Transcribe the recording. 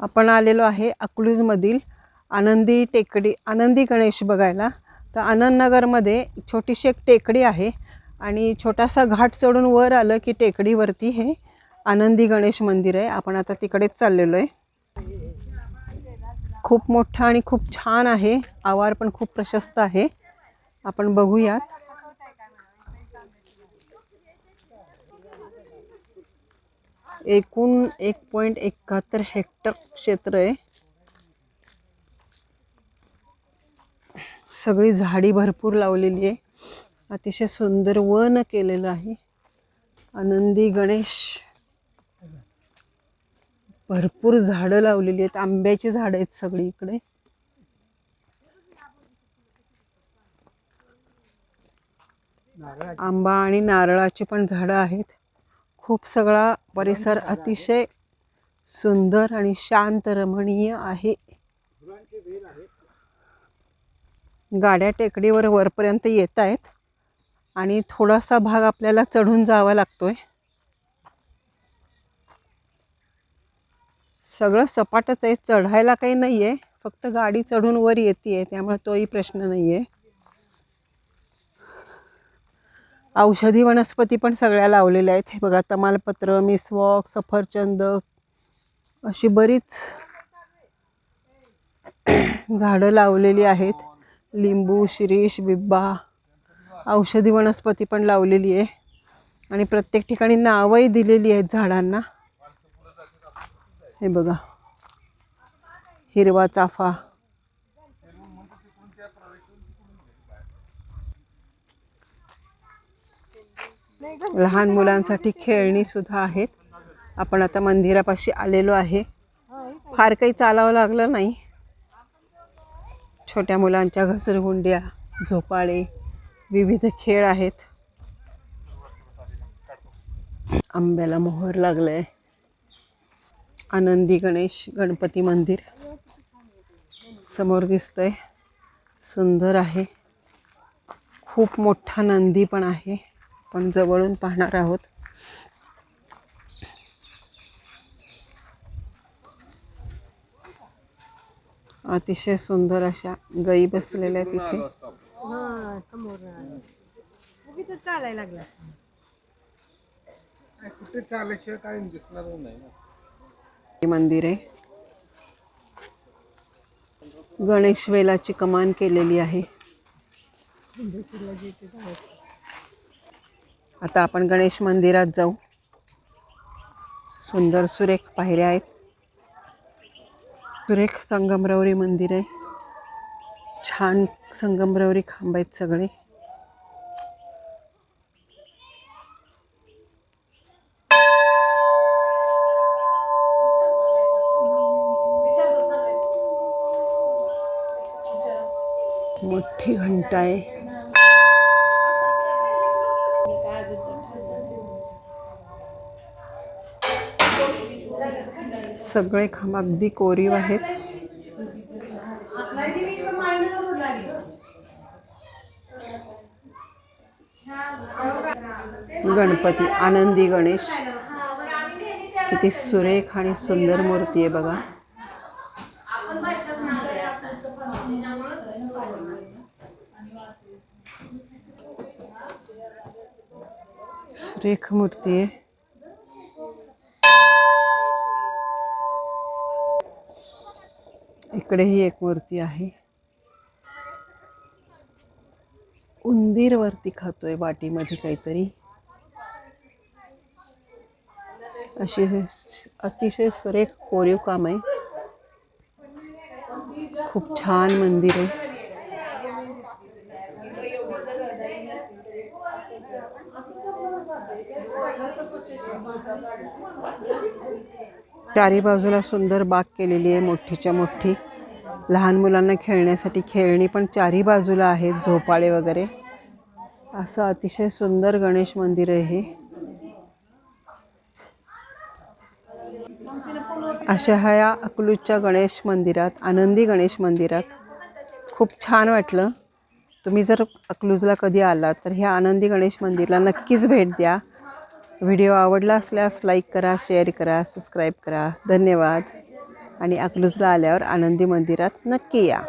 आपण आलेलो आहे अकलूजमधील आनंदी टेकडी आनंदी गणेश बघायला. तर आनंदनगरमध्ये छोटीशी एक टेकडी आहे आणि छोटासा घाट चढून वर आलं की टेकडीवरती हे आनंदी गणेश मंदिर आहे. आपण आता तिकडेच चाललेलो आहे खूप मोठं आणि खूप छान आहे. आवार पण खूप प्रशस्त आहे. आपण बघूयात. एकूण एक पॉईंट एकाहत्तर हेक्टर क्षेत्र आहे. सगळी झाडी भरपूर लावलेली आहे. अतिशय सुंदर वन केलेलं आहे. आनंदी गणेश. भरपूर झाडं लावलेली आहेत. आंब्याची झाडं आहेत सगळी इकडे आंबा आणि नारळाची पण झाडं आहेत. खूप सगळा परिसर अतिशय सुंदर आणि शांत रमणीय आहे. गाड्या टेकडीवर वरपर्यंत येत आहेत आणि थोडासा भाग आपल्याला चढून जावा लागतोय. सगळं सपाटच आहे चढायला काही नाही आहे फक्त गाडी चढून वर येते त्यामुळे तोही प्रश्न नाही आहे औषधी वनस्पती पण सगळ्या लावलेल्या आहेत. हे बघा तमालपत्र मिसवॉक सफरचंद अशी बरीच झाडं लावलेली आहेत. लिंबू शिरीष बिब्बा औषधी वनस्पती पण लावलेली आहे. आणि प्रत्येक ठिकाणी नावंही दिलेली आहेत झाडांना. हे बघा हिरवा चाफा. लहान मुलांसाठी खेळणी सुद्धा आहेत. आपण आता मंदिरापाशी आलेलो आहे. फार काही चालावं लागलं नाही. छोट्या मुलांच्या घसरगुंड्या झोपाळे विविध खेळ आहेत. आंब्याला मोहर लागलाय. आनंदी गणेश गणपती मंदिर समोर दिसतंय. सुंदर आहे. खूप मोठा नंदी पण आहे. आपण जवळून पाहणार आहोत. अतिशय सुंदर अशा गाई बसलेल्या आहेत तिथे चालायला लागला कुठे चालल्याशिवाय काय दिसणार नाही हे मंदिर आहे. गणेश वेलाची कमान केलेली आहे. आता आपण गणेश मंदिरात जाऊ. सुंदर सुरेख पायऱ्या आहेत. सुरेख संगमरवरी मंदिर आहे. छान संगमरवरी खांब आहेत सगळे. मोठी घंटा आहे. सगळे खांब अगदी कोरीव आहेत. गणपती आनंदी गणेश. किती सुरेख आणि सुंदर मूर्ती आहे बघा. सुरेख मूर्ती आहे इकडेही एक मूर्ती आहे. उंदीर वरती खातोय वाटीमध्ये काहीतरी. अशी अतिशय सुरेख कोरीव काम आहे. खूप छान मंदिर आहे. चारी बाजूला सुंदर बाग केलेली आहे मोठीच्या मोठी. लहान मुलांना खेळण्यासाठी खेळणी पण चारी बाजूला आहेत झोपाळे वगैरे. असं अतिशय सुंदर गणेश मंदिर आहे हे. अशा ह्या अकलूजच्या गणेश मंदिरात आनंदी गणेश मंदिरात खूप छान वाटलं. तुम्ही जर अकलूजला कधी आलात तर ह्या आनंदी गणेश मंदिरला नक्कीच भेट द्या. व्हिडिओ आवडला असल्यास लाईक करा शेअर करा सबस्क्राईब करा. धन्यवाद. आणि अकलूजला आल्यावर आनंदी मंदिरात नक्की या.